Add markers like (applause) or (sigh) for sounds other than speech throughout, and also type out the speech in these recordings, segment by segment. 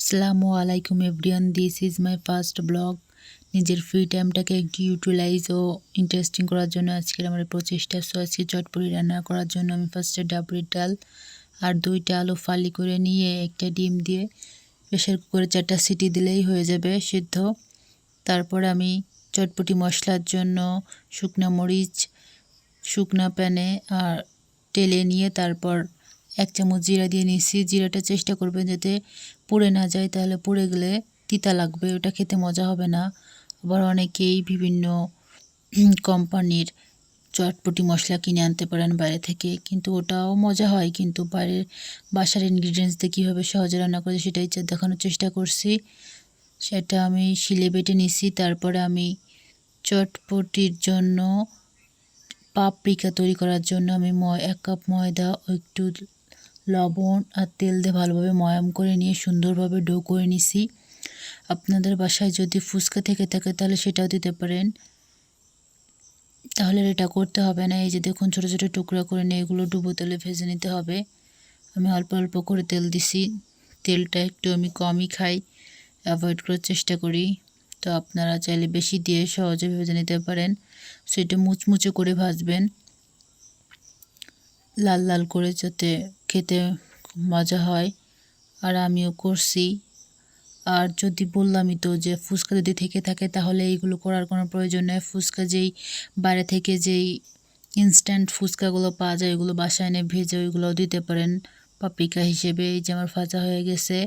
আসসালামু আলাইকুম everyone this is my first blog নিজের ফ্রি টাইমটাকে একটু ইউটিলাইজ ও ইন্টারেস্টিং করার জন্য আজকের আমার প্রচেষ্টা। সো আজকে চটপটি রান্না করার জন্য আমি ফার্স্টে ডাবরির ডাল আর দুইটা আলু ফালি করে নিয়ে একটা ডিম দিয়ে প্রেশার কুকারে চারটা সিটি দিলেই হয়ে যাবে সিদ্ধ। তারপর আমি চটপটি মশলার জন্য শুকনা মরিচ, শুকনা প্যানে আর তেলে নিয়ে তারপর এক চামচ জিরা দিয়ে নিচ্ছি জিরাটা চেষ্টা করবেন যাতে পুড়ে না যায়, তাহলে পুড়ে গেলে তিতা লাগবে, ওটা খেতে মজা হবে না। আবার অনেকেই বিভিন্ন কোম্পানির চটপটি মশলা কিনে আনতে পারেন বাইরে থেকে, কিন্তু ওটাও মজা হয়। কিন্তু বাইরের বাসার ইনগ্রিডিয়েন্টস দিয়ে কীভাবে সহজে রান্না করে সেটাই দেখানোর চেষ্টা করছি। সেটা আমি শিলে বেটে নিছি তারপরে আমি চটপটির জন্য পাপরিকা তৈরি করার জন্য আমি এক কাপ ময়দা ও একটু লবণ আর তেল দিয়ে ভালোভাবে ময়াম করে নিয়ে সুন্দরভাবে ডো করে নিছি। আপনাদের বাসায় যদি ফুচকা থেকে থাকে তাহলে সেটাও দিতে পারেন। তাহলে এটা করতে হবে না। এই যে দেখুন ছোটো ছোটো টুকরা করে নিয়ে এগুলো ডুবো তেলে ভেজে নিতে হবে। আমি অল্প অল্প করে তেল দিছি। তেলটা একটু আমি কমই খাই। অ্যাভয়েড করার চেষ্টা করি। তো আপনারা চাইলে বেশি দিয়ে সহজে ভেজে নিতে পারেন। সেটা মুচমুচে করে ভাজবেন। লাল লাল করে যাতে খেতে খুব মজা হয়। আর আমিও করছি। আর যদি বললামই তো যে ফুচকা যদি থেকে থাকে তাহলে এইগুলো করার কোনো প্রয়োজন নেই। ফুচকা যেই বাইরে থেকে যেই ইনস্ট্যান্ট ফুচকাগুলো পাওয়া যায় ওইগুলো বাসায় এনে ভেজে ওইগুলোও দিতে পারেন পাপিকা হিসেবে। এই যে আমার ভাজা হয়ে গেছে,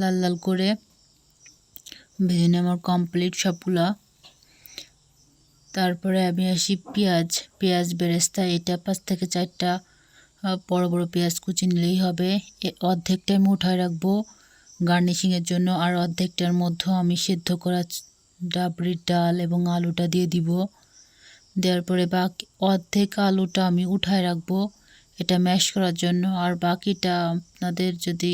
লাল লাল করে ভেজে নিয়ে আমার কমপ্লিট সবগুলা। তারপরে আমি আসি পেঁয়াজ পেঁয়াজ বেরেস্তা, এটা পাঁচ থেকে চারটা বড় বড় পেঁয়াজ কুচি নিলেই হবে। অর্ধেকটা আমি উঠায় রাখব গার্নিশিংয়ের জন্য, আর অর্ধেকটার মধ্যেও আমি সেদ্ধ করা ডাবরির ডাল এবং আলুটা দিয়ে দিব। দেওয়ার পরে বাকি অর্ধেক আলুটা আমি উঠায় রাখব এটা ম্যাশ করার জন্য। আর বাকিটা আপনাদের যদি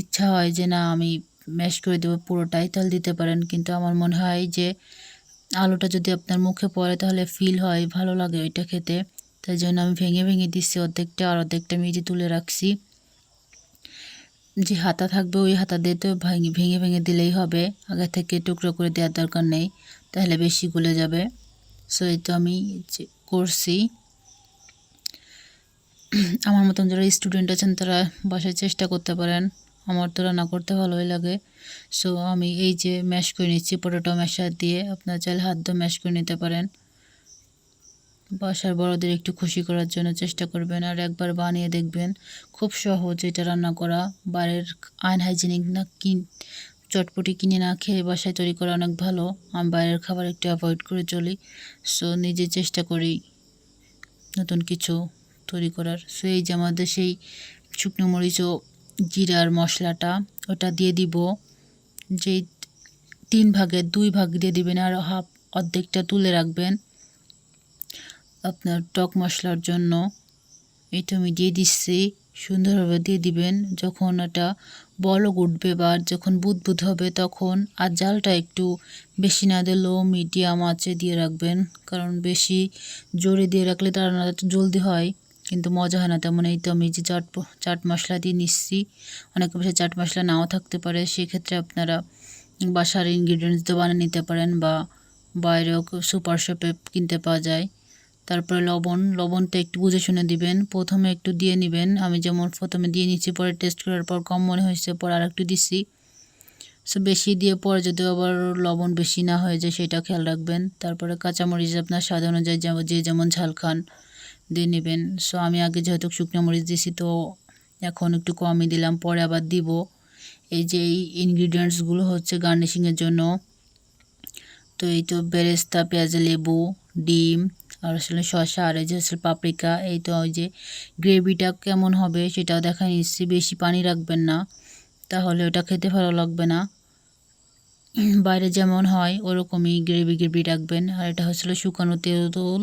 ইচ্ছা হয় যে না, আমি ম্যাশ করে দেবো পুরোটাই তাহলে দিতে পারেন। কিন্তু আমার মনে হয় যে আলুটা যদি আপনার মুখে পড়ে তাহলে ফিল হয়, ভালো লাগে ওইটা খেতে। তাই জন্য আমি ভেঙে ভেঙে দিচ্ছি। অর্ধেকটা আর অর্ধেকটা আমি যে তুলে রাখছি। যে হাতা থাকবে ওই হাতা দিয়ে তো ভেঙে ভেঙে ভেঙে দিলেই হবে। আগে থেকে টুকরো করে দেওয়ার দরকার নেই, তাহলে বেশি গলে যাবে। সো এই তো আমি করছি। আমার মতন যারা স্টুডেন্ট আছেন, তারা বাসায় চেষ্টা করতে পারেন। আমার তো রান্না করতে ভালোই লাগে। সো আমি এই যে ম্যাশ করে নিচ্ছি পটেটো ম্যাশার দিয়ে। আপনার চাইলে হাত দিয়ে ম্যাশ করে নিতে পারেন। বাসার বড়দের একটু খুশি করার জন্য চেষ্টা করবেন আর একবার বানিয়ে দেখবেন। খুব সহজ এটা রান্না করা। বাইরের আনহাইজেনিক না কিন চটপটি কিনে না খেয়ে বাসায় তৈরি করা অনেক ভালো। আমি বাইরের খাবার একটু অ্যাভয়েড করে চলি। সো নিজে চেষ্টা করি নতুন কিছু তৈরি করার। সো এই যে আমাদের সেই শুকনো মরিচ ও জিরার মশলাটা ওটা দিয়ে দিব। যে তিন ভাগের দুই ভাগ দিয়ে দিবেন আর হাফ অর্ধেকটা তুলে রাখবেন। আপনার টক মশলার জন্য এটা আমি দিয়ে দিচ্ছি। সুন্দরভাবে দিয়ে দিবেন। যখন এটা বলক উঠবে বা যখন বুদবুদ হবে, তখন আর জালটা একটু বেশি না দিলেও মিডিয়াম আঁচে দিয়ে রাখবেন। কারণ বেশি জোরে দিয়ে রাখলে তার জলদি হয়, কিন্তু মজা হয় না তেমন। এই তো আমি যে চাট চাট মশলা দিয়ে নিচ্ছি, অনেক বেশি চাট মশলা নাও থাকতে পারে। সেক্ষেত্রে আপনারা বাসার ইনগ্রিডিয়েন্টস দিয়ে বানিয়ে নিতে পারেন বা বাইরেও সুপার শপে কিনতে পাওয়া যায়। তারপরে লবণ, লবণটা একটু বুঝে শুনে দিবেন। প্রথমে একটু দিয়ে নেবেন। আমি যেমন প্রথমে দিয়ে নিচ্ছি পরে টেস্ট করার পর কম মনে হয়েছে, পরে আর একটু দিচ্ছি সো বেশি দিয়ে পরে যদি আবার লবণ বেশি না হয়ে যায়, সেটা খেয়াল রাখবেন। তারপরে কাঁচামরিচ আপনার স্বাদ অনুযায়ী যেমন যে যেমন ঝাল খান, দিয়ে নেবেন। সো আমি আগে যেহেতু শুকনো মরিচ দিয়েছি তো এখন একটু কমই দিলাম, পরে আবার দিব। এই যে, এই ইনগ্রিডিয়েন্টসগুলো হচ্ছে গার্নিশিংয়ের জন্য। তো, এই তো বেরেস্তা, পেঁয়াজ, লেবু, ডিম আর আসলে শসা আর এই যে আসলে পাপরিকা এই তো ওই যে গ্রেভিটা কেমন হবে সেটাও দেখা নিচ্ছি বেশি পানি রাখবেন না, তাহলে ওটা খেতে ভালো লাগবে না। বাইরে যেমন হয় ওরকমই গ্রেভি গ্রেভি রাখবেন, আর এটা হচ্ছিল শুকানো তেঁতুল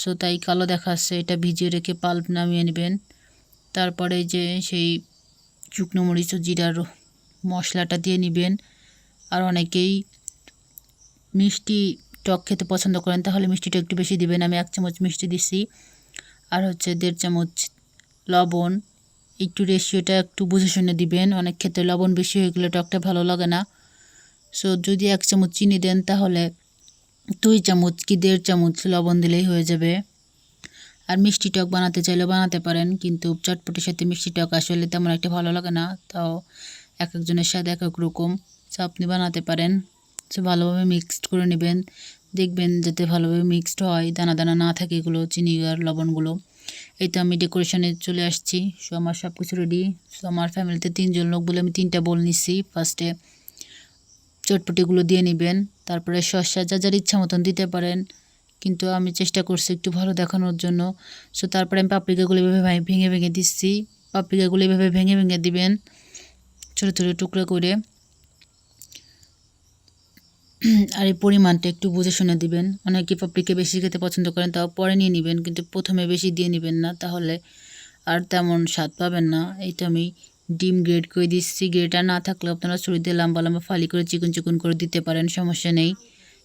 সো তাই কালো দেখাচ্ছে এটা ভিজিয়ে রেখে পাল্প নামিয়ে নেবেন। তারপরে যে সেই শুকনো মরিচ ও জিরার মশলাটা দিয়ে নেবেন, আর অনেকেই মিষ্টি টক খেতে পছন্দ করেন, তাহলে মিষ্টিটা একটু বেশি দিবেন। আমি এক চামচ মিষ্টি দিছি। আর হচ্ছে দেড় চামচ লবণ। একটু রেশিওটা একটু বুঝে শুনে দিবেন। অনেক ক্ষেত্রে লবণ বেশি হয়ে গেলে টকটা ভালো লাগে না। সো যদি এক চামচ চিনি দেন, তাহলে দুই চামচ কি দেড় চামচ লবণ দিলেই হয়ে যাবে। আর মিষ্টি টক বানাতে চাইলে বানাতে পারেন, কিন্তু চটপটির সাথে মিষ্টি টক আসলে তেমন একটা ভালো লাগে না। তাও এক একজনের স্বাদ এক এক রকম। সো আপনি বানাতে পারেন। ভালোভাবে মিক্সড করে নেবেন, দেখবেন যাতে ভালোভাবে মিক্সড হয়, দানা দানা না থাকে এগুলো, চিনি আর লবণগুলো। এই তো আমি ডেকোরেশনে চলে আসছি। সো আমার সব কিছু রেডি সো আমার ফ্যামিলিতে তিনজন লোক বলে আমি তিনটা বোল নিচ্ছি ফার্স্টে চটপটিগুলো দিয়ে নেবেন। তারপরে শসা, যা যার ইচ্ছা মতন দিতে পারেন। কিন্তু আমি চেষ্টা করছি একটু ভালো দেখানোর জন্য। সো তারপরে আমি পাপরিকাগুলো এভাবে ভেঙে ভেঙে দিচ্ছি। পাপরিকাগুলো এভাবে ভেঙে ভেঙে দিবেন। ছোটো ছোটো টুকরো করে। (clears throat) আর এই পরিমাণটা একটু বুঝে শুনে দিবেন। অনেকে পাপড়িকে বেশি খেতে পছন্দ করেন, তাও পরে নিয়ে নেবেন, কিন্তু প্রথমে বেশি দিয়ে নেবেন না, তাহলে আর তেমন স্বাদ পাবেন না। এইটা আমি ডিম গ্রেড করে দিচ্ছি। গ্রেডটা না থাকলে আপনারা ছুরি দিয়ে লম্বা লম্বা ফালি করে চিকন চিকন করে দিতে পারেন, সমস্যা নেই।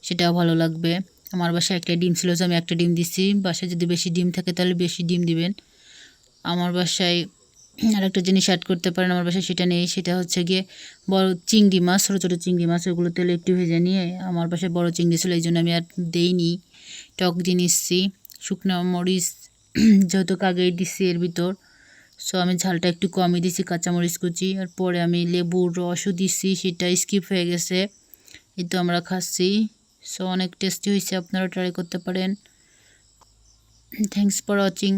সেটাও ভালো লাগবে। আমার বাসায় একটা ডিম ছিল, যে আমি একটা ডিম দিচ্ছি। বাসায় যদি বেশি ডিম থাকে, তাহলে বেশি ডিম দিবেন। আমার বাসায় আর একটা জিনিস অ্যাড করতে পারেন আমার বাসায়, সেটা নেই। সেটা হচ্ছে গিয়ে বড় চিংড়ি মাছ, ছোটো ছোটো চিংড়ি মাছ, ওগুলো তেলে একটু ভেজে নিয়ে আমার বাসায় বড় চিংড়ি ছিল, এই জন্য আমি আর দেইনি। টক দিয়ে জিনিসছি শুকনো মরিচ যেহেতু আগেই দিচ্ছি এর ভিতর। সো আমি ঝালটা একটু কমই দিছি কাঁচামরিচ কুচি, আর পরে আমি লেবুর রসও দিচ্ছি, সেটা স্কিপ হয়ে গেছে। এই তো আমরা খাচ্ছি। সো অনেক টেস্টি হয়েছে আপনারা ট্রাই করতে পারেন। Thanks for watching